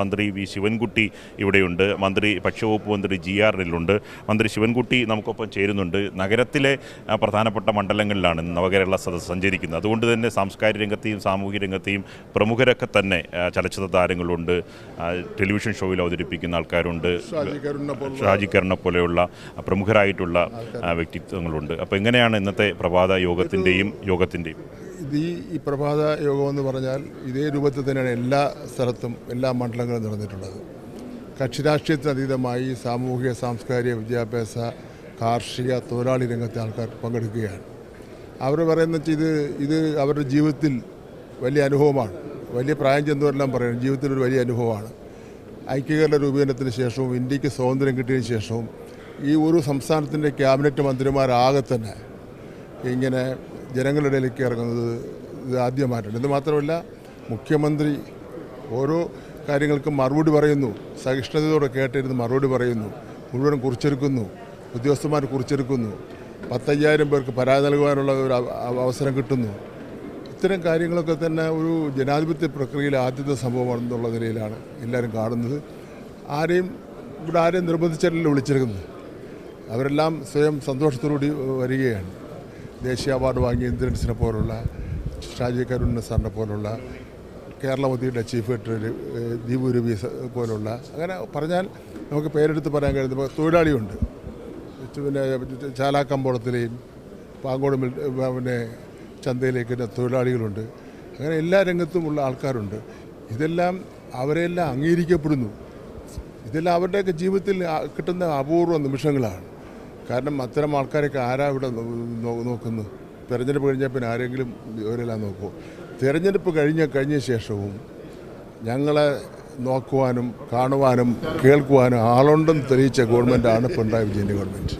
മന്ത്രി വി ശിവൻകുട്ടി ഇവിടെയുണ്ട്. മന്ത്രി ഭക്ഷ്യവകുപ്പ് മന്ത്രി ജി ആർ എല്ലുണ്ട് മന്ത്രി ശിവൻകുട്ടി നമുക്കൊപ്പം ചേരുന്നുണ്ട്. നഗരത്തിലെ പ്രധാനപ്പെട്ട മണ്ഡലങ്ങളിലാണ് നവകേരള സദസ് സഞ്ചരിക്കുന്നത്. അതുകൊണ്ട് തന്നെ സാംസ്കാരിക രംഗത്തെയും സാമൂഹിക രംഗത്തെയും പ്രമുഖരൊക്കെ തന്നെ ചലച്ചിത്ര താരങ്ങളുണ്ട്. ടെലിവിഷൻ ഷോയിൽ അവതരിപ്പിക്കുന്ന ആൾക്കാരുണ്ട്. ഷാജി കരുണ പോലെയുള്ള പ്രമുഖരായിട്ടുള്ള വ്യക്തിത്വങ്ങളുണ്ട്. അപ്പോൾ എങ്ങനെയാണ് ഇന്നത്തെ പ്രഭാത യോഗത്തിന്റെയും യോഗത്തിന്റെയും ഈ ഈ പ്രഭാത യോഗമെന്ന് പറഞ്ഞാൽ ഇതേ രൂപത്തിൽ തന്നെയാണ് എല്ലാ സ്ഥലത്തും എല്ലാ മണ്ഡലങ്ങളും നടന്നിട്ടുള്ളത്. കക്ഷി അതീതമായി സാമൂഹിക സാംസ്കാരിക വിദ്യാഭ്യാസ കാർഷിക തൊഴിലാളി രംഗത്തെ ആൾക്കാർ പങ്കെടുക്കുകയാണ്. അവർ പറയുന്ന ഇത് ഇത് അവരുടെ ജീവിതത്തിൽ വലിയ അനുഭവമാണ്. വലിയ പ്രായം ചെന്നവരെല്ലാം പറയുന്നത് ജീവിതത്തിൽ ഒരു വലിയ അനുഭവമാണ്. ഐക്യകേരള രൂപീകരണത്തിന് ശേഷവും ഇന്ത്യയ്ക്ക് സ്വാതന്ത്ര്യം കിട്ടിയതിന് ശേഷവും ഈ ഒരു സംസ്ഥാനത്തിന്റെ ക്യാബിനറ്റ് മന്ത്രിമാരാകെ തന്നെ ഇങ്ങനെ ജനങ്ങളുടെ ഇടയിലേക്ക് ഇറങ്ങുന്നത് ഇത് ആദ്യമായിട്ടുണ്ട്. ഇത് മാത്രമല്ല മുഖ്യമന്ത്രി ഓരോ കാര്യങ്ങൾക്കും മറുപടി പറയുന്നു. സഹിഷ്ണുതയോടെ കേട്ടിരുന്ന് മറുപടി പറയുന്നു. മുഴുവൻ കുറിച്ചെടുക്കുന്നു. ഉദ്യോഗസ്ഥന്മാർ കുറിച്ചെടുക്കുന്നു. പത്തയ്യായിരം പേർക്ക് പരാതി നൽകുവാനുള്ള ഒരു അവ- അവ- അവസരം കിട്ടുന്നു. ഇത്തരം കാര്യങ്ങളൊക്കെ തന്നെ ഒരു ജനാധിപത്യ പ്രക്രിയയിൽ ആദ്യത്തെ സംഭവമാണെന്നുള്ള നിലയിലാണ് എല്ലാവരും കാണുന്നത്. ആരെയും ഇവിടെ ആരെയും നിർബന്ധിച്ചല്ലോ വിളിച്ചെടുക്കുന്നത് അവരെല്ലാം സ്വയം സന്തോഷത്തോടുകൂടി വരികയാണ്. ദേശീയ അവാർഡ് വാങ്ങിയ ഇന്ദ്രൻസിനെ പോലുള്ള ഷാജി കരുണിനെ സാറിനെ പോലുള്ള കേരളമതിയുടെ ചീഫ് സെക്രട്ടറി ദീപു രവി പോലുള്ള അങ്ങനെ പറഞ്ഞാൽ നമുക്ക് പേരെടുത്ത് പറയാൻ കഴിയുന്ന തൊഴിലാളിയുണ്ട്. പിന്നെ ചാലാക്കമ്പോളത്തിലെയും പാങ്കോട് പിന്നെ ചന്തയിലേക്ക് തൊഴിലാളികളുണ്ട്. അങ്ങനെ എല്ലാ രംഗത്തുമുള്ള ആൾക്കാരുണ്ട്. ഇതെല്ലാം അവരെല്ലാം അംഗീകരിക്കപ്പെടുന്നു. ഇതെല്ലാം അവരുടെയൊക്കെ ജീവിതത്തിൽ കിട്ടുന്ന അപൂർവ നിമിഷങ്ങളാണ്. കാരണം അത്തരം ആൾക്കാരൊക്കെ ആരാ ഇവിടെ നോക്കുന്നു തെരഞ്ഞെടുപ്പ് കഴിഞ്ഞാൽ പിന്നെ ആരെങ്കിലും ഇവരെല്ലാം നോക്കുമോ തെരഞ്ഞെടുപ്പ് കഴിഞ്ഞ കഴിഞ്ഞ ശേഷവും ഞങ്ങളെ നോക്കുവാനും കാണുവാനും കേൾക്കുവാനും ആളുണ്ടെന്ന് തെളിയിച്ച ഗവൺമെന്റാണ് പിണറായി വിജയന്റെ ഗവൺമെന്റ്